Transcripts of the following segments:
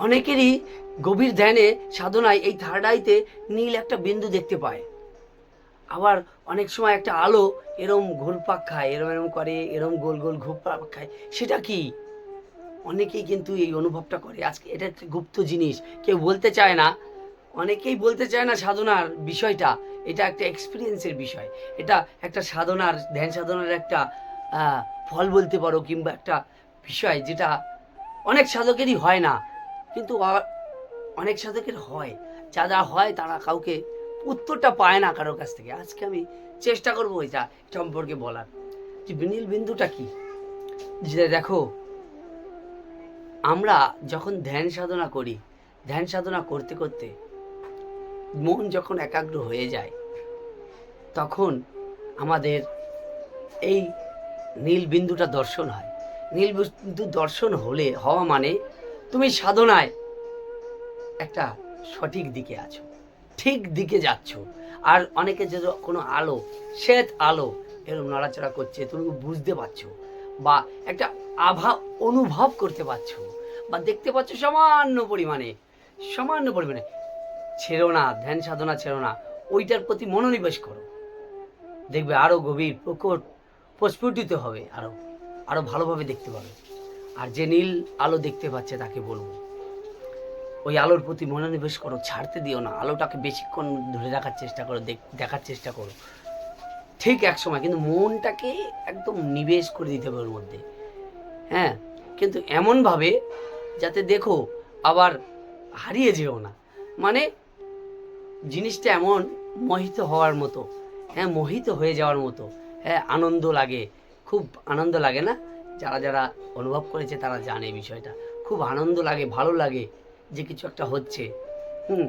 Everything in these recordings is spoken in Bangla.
অনেকেরই গভীর ধ্যানে, সাধনায় এই থার্ড আইতে নীল একটা বিন্দু দেখতে পায়। আবার অনেক সময় একটা আলো এরম ঘুরপাক খায়, এরম এরম করে, এরম গোল গোল ঘুরপাক খায়। সেটা কি? অনেকেই কিন্তু এই অনুভবটা করে। আজকে এটা একটা গুপ্ত জিনিস। কেউ বলতে চায় না। অনেকেই বলতে চায় না সাধনার বিষয়টা। এটা একটা এক্সপিরিয়েন্সের বিষয়। এটা একটা সাধনার, ধ্যান সাধনার একটা ফল বলতে পারো কিংবা একটা বিষয় যেটা অনেক সাধকেরই হয় না। কিন্তু অনেক সাধকের হয়। যারা হয় তারা কাউকে উত্তরটা পায় না কারোর কাছ থেকে। আজকে আমি চেষ্টা করব এটা সম্পর্কে বলার। যে বিনীল বিন্দুটা কি? যে দেখো, আমরা যখন ধ্যান সাধনা করি, ধ্যান সাধনা করতে করতে মন যখন একাগ্র হয়ে যায়, তখন আমাদের এই নীল বিন্দুটা দর্শন হয়। নীল বিন্দু দর্শন হলে, হওয়া মানে তুমি সাধনায় একটা সঠিক দিকে আছো, ঠিক দিকে যাচ্ছ। আর অনেকে যে কোনো আলো, শ্বেত আলো এরকম নড়াচড়া করছে, তুমি বুঝতে পারছ বা একটা আভা অনুভব করতে পারছ বা দেখতে পাচ্ছ সামান্য পরিমাণে সামান্য পরিমাণে। ছেড়ো না, ধ্যান সাধনা ছেড়ো না, ওইটার প্রতি মনোনিবেশ করো। দেখবে আরও গভীর, প্রকট প্রস্ফুটিত হবে, আরও আরও ভালোভাবে দেখতে পাবে। আর যে নীল আলো দেখতে পাচ্ছে তাকে বলব। ওই আলোর প্রতি মনোনিবেশ করো, ছাড়তে দিও না। আলোটাকে বেশিক্ষণ ধরে রাখার চেষ্টা করো, দেখ- দেখার চেষ্টা করো। ঠিক এক সময়, কিন্তু মনটাকে একদম নিবেশ করে দিতে হবে ওর মধ্যে। হ্যাঁ কিন্তু এমনভাবে যাতে দেখো আবার হারিয়ে যেও না। মানে জিনিসটা এমন মোহিত হওয়ার মতো হ্যাঁ মোহিত হয়ে যাওয়ার মতো হ্যাঁ আনন্দ লাগে। খুব আনন্দ লাগে না? যারা যারা অনুভব করেছে তারা জানে বিষয়টা। খুব আনন্দ লাগে, ভালো লাগে যে কিছু একটা হচ্ছে। হুম,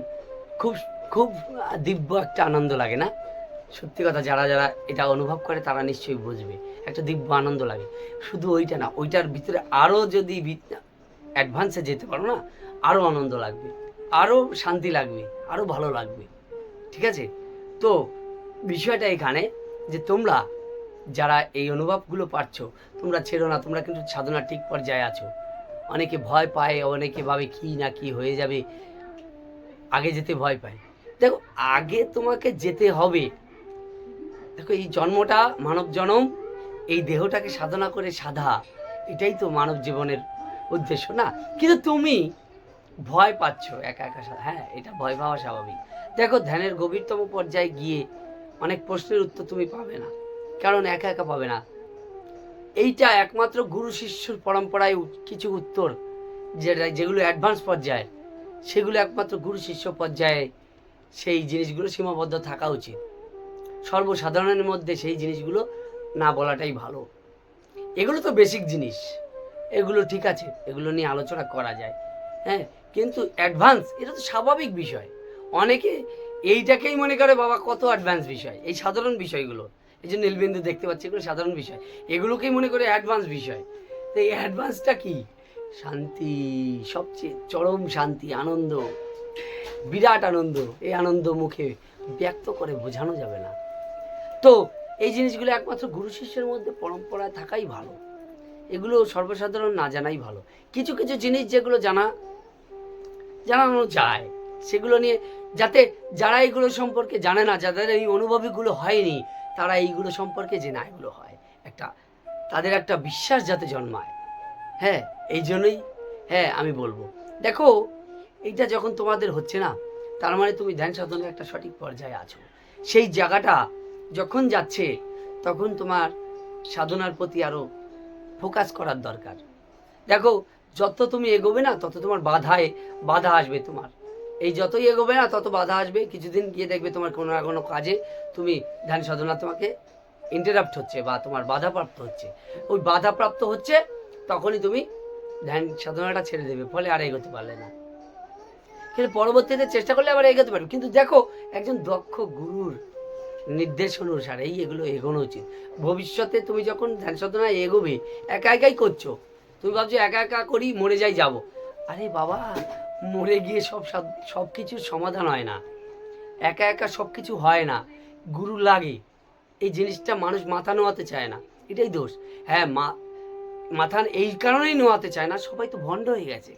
খুব খুব দিব্য একটা আনন্দ লাগে না? সত্যি কথা, যারা যারা এটা অনুভব করে তারা নিশ্চয়ই বুঝবে। একটা দিব্য আনন্দ লাগে। শুধু ওইটা না, ওইটার ভিতরে আরও যদি অ্যাডভান্সে যেতে পারো না আরও আনন্দ লাগবে আরও শান্তি লাগবে আরও ভালো লাগবে। ঠিক আছে? তো বিষয়টা এখানে যে তোমরা যারা এই অনুভবগুলো পাচ্ছো তোমরা ছেড়ো না, তোমরা কিন্তু সাধনা ঠিক পর্যায়ে আছো। অনেকে ভয় পায়, অনেকে ভাবে কি না কি হয়ে যাবে। আগে যেতে ভয় পায়। দেখো, আগে তোমাকে যেতে হবে। দেখো, এই জন্মটা মানব জনম, এই দেহটাকে সাধনা করে সাধা। এটাই তো মানব জীবনের উদ্দেশ্য, না? কিন্তু তুমি ভয় পাচ্ছ, একা একা হ্যাঁ এটা ভয় পাওয়া স্বাভাবিক। দেখো, ধ্যানের গভীরতম পর্যায়ে গিয়ে অনেক প্রশ্নের উত্তর তুমি পাবে না। কারণ একা একা পাবে না। এইটা একমাত্র গুরু শিষ্যর পরম্পরায় কিছু উত্তর, যেটা যেগুলো অ্যাডভান্স পর্যায়ে, সেগুলো একমাত্র গুরু শিষ্য পর্যায়ে সেই জিনিসগুলো সীমাবদ্ধ থাকা উচিত। সর্বসাধারণের মধ্যে সেই জিনিসগুলো না বলাটাই ভালো। এগুলো তো বেসিক জিনিস। এগুলো ঠিক আছে, এগুলো নিয়ে আলোচনা করা যায়। হ্যাঁ কিন্তু অ্যাডভান্স এটা তো স্বাভাবিক বিষয়। অনেকে এইটাকেই মনে করে, বাবা, কত অ্যাডভান্স বিষয়? এই সাধারণ বিষয়গুলো। এই যে নীলবিন্দু দেখতে পাচ্ছি, এগুলো সাধারণ বিষয়। এগুলোকেই মনে করে অ্যাডভান্স বিষয়। তো এই অ্যাডভান্সটা কি? শান্তি, সবচেয়ে চরম শান্তি, আনন্দ। বিরাট আনন্দ। এই আনন্দ মুখে ব্যক্ত করে বোঝানো যাবে না। তো এই জিনিসগুলো একমাত্র গুরু শিষ্যের মধ্যে পরম্পরায় থাকাই ভালো। এগুলো সর্বসাধারণ না জানাই ভালো। কিছু কিছু জিনিস যেগুলো জানা, জানানো যায়, সেগুলো নিয়ে যাতে যারা এইগুলো সম্পর্কে জানে না, যাদের এই অনুভবীগুলো হয়নি, তারা এইগুলো সম্পর্কে যে না এগুলো হয়, একটা তাদের একটা বিশ্বাস যাতে জন্মায়। হ্যাঁ এই জন্যই হ্যাঁ আমি বলব। দেখো, এইটা যখন তোমাদের হচ্ছে না, তার মানে তুমি ধ্যান সাধনের একটা সঠিক পর্যায়ে আছো। সেই জায়গাটা যখন যাচ্ছে, তখন তোমার সাধনার প্রতি আরও ফোকাস করার দরকার। দেখো, যত তুমি এগোবে না, তত তোমার বাধায়, বাধা আসবে তোমার। এই যতই এগোবে না, তত বাধা আসবে। কিছুদিন গিয়ে দেখবে তোমার কোনো না কোনো কাজে তুমি ধ্যান সাধনা তোমাকে ইন্টারাপ্ট হচ্ছে বা তোমার বাধাপ্রাপ্ত হচ্ছে। ওই বাধাপ্রাপ্ত হচ্ছে, তখনই তুমি ধ্যান সাধনাটা ছেড়ে দেবে, ফলে আর এগোতে পারলে না। কিন্তু পরবর্তীতে চেষ্টা করলে আবার এগোতে পারবে। কিন্তু দেখো, একজন দক্ষ গুরুর নির্দেশ অনুসারে এই এগুলো এগোনো উচিত। ভবিষ্যতে তুমি যখন ধ্যান সাধনায় এগোবে, একা একাই করছ, তুমি ভাবছ একা একা করি মরে যাই, যাব। আরে বাবা মরে গিয়ে সব সব কিছুর সমাধান হয় না। একা একা সব কিছু হয় না। গুরু লাগে। এই জিনিসটা মানুষ মাথা নোয়াতে চায় না। এটাই দোষ। হ্যাঁ মা, মাথা এই কারণেই নোয়াতে চায় না, সবাই তো ভণ্ড হয়ে গেছে।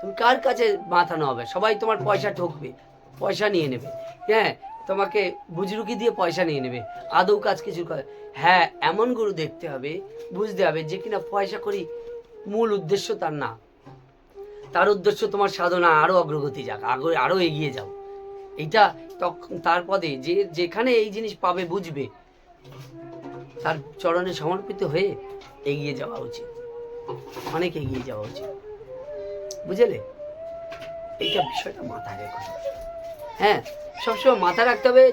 তুমি কার কাছে মাথা হবে সবাই তোমার পয়সা ঠকবে, পয়সা নিয়ে নেবে। হ্যাঁ তোমাকে বুজরুকি দিয়ে পয়সা নিয়ে নেবে। আদৌ কাজ কিছু হ্যাঁ এমন গুরু দেখতে হবে, বুঝতে হবে যে কিনা পয়সা করি মূল উদ্দেশ্য তার না। তার উদ্দেশ্য তোমার সাধনা আরও অগ্রগতি যাক, আগে, আরও এগিয়ে যাও। এইটা তখন তার পদে যে, যেখানে এই জিনিস পাবে, বুঝবে। তার চরণে সমর্পিত হয়ে এগিয়ে যাওয়া উচিত। অনেক এগিয়ে যাওয়া উচিত। বুঝলে? এইটা বিষয়টা মাথায় রেখো। হ্যাঁ সবসময় মাথায় রাখতে হবে,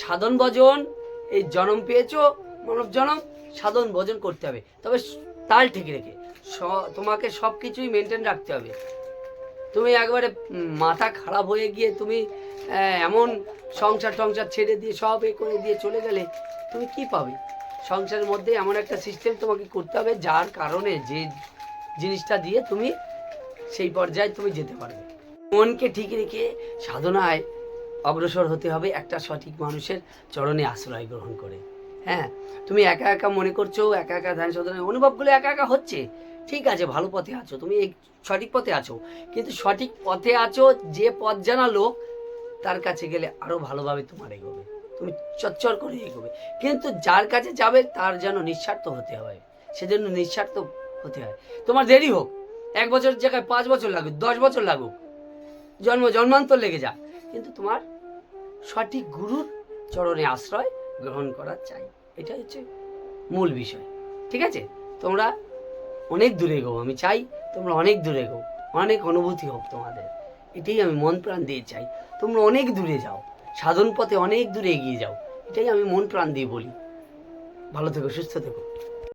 সাধন ভজন, এই জনম পেয়েছ, মানব জন্ম, সাধন ভজন করতে হবে। তবে তাল ঠিক রেখে। তোমাকে সব কিছুই মেনটেন রাখতে হবে। তুমি একবারে মাথা খারাপ হয়ে গিয়ে তুমি এমন সংসার টংসার ছেড়ে দিয়ে সব এ করে দিয়ে চলে গেলে তুমি কি পাবে? সংসারের মধ্যে এমন একটা সিস্টেম তোমাকে করতে হবে, যার কারণে যে জিনিসটা দিয়ে তুমি সেই পর্যায়ে তুমি যেতে পারবে। মনকে ঠিক রেখে সাধনায় অগ্রসর হতে হবে, একটা সঠিক মানুষের চরণে আশ্রয় গ্রহণ করে। হ্যাঁ তুমি একা একা মনে করছ, একা একা ধ্যান সাধনায় অনুভবগুলো একা একা হচ্ছে? ঠিক আছে, ভালো পথে আছো, তুমি সঠিক পথে আছো। কিন্তু সঠিক পথে আছো, যে পথ জানা লোক তার কাছে গেলে আরও ভালোভাবে তোমার এগোবে। তুমি চচ্চর করে এগোবে। কিন্তু যার কাছে যাবে, তার যেন নিঃস্বার্থ হতে হয়। সেজন্য নিঃস্বার্থ হতে হয়। তোমার দেরি হোক। এক বছর জায়গায় পাঁচ বছর লাগুক, দশ বছর লাগুক। জন্ম, জন্মান্তর লেগে যাক। কিন্তু তোমার সঠিক গুরুর চরণে আশ্রয় গ্রহণ করা চাই। এটা হচ্ছে মূল বিষয়। ঠিক আছে? তোমরা অনেক দূরে গো আমি চাই তোমরা অনেক দূরে গো অনেক অনুভূতি হোক তোমাদের। এটাই আমি মন প্রাণ দিয়ে চাই। তোমরা অনেক দূরে যাও। সাধন পথে অনেক দূরে এগিয়ে যাও। এটাই আমি মন প্রাণ দিয়ে বলি। ভালো থেকো, সুস্থ থেকো।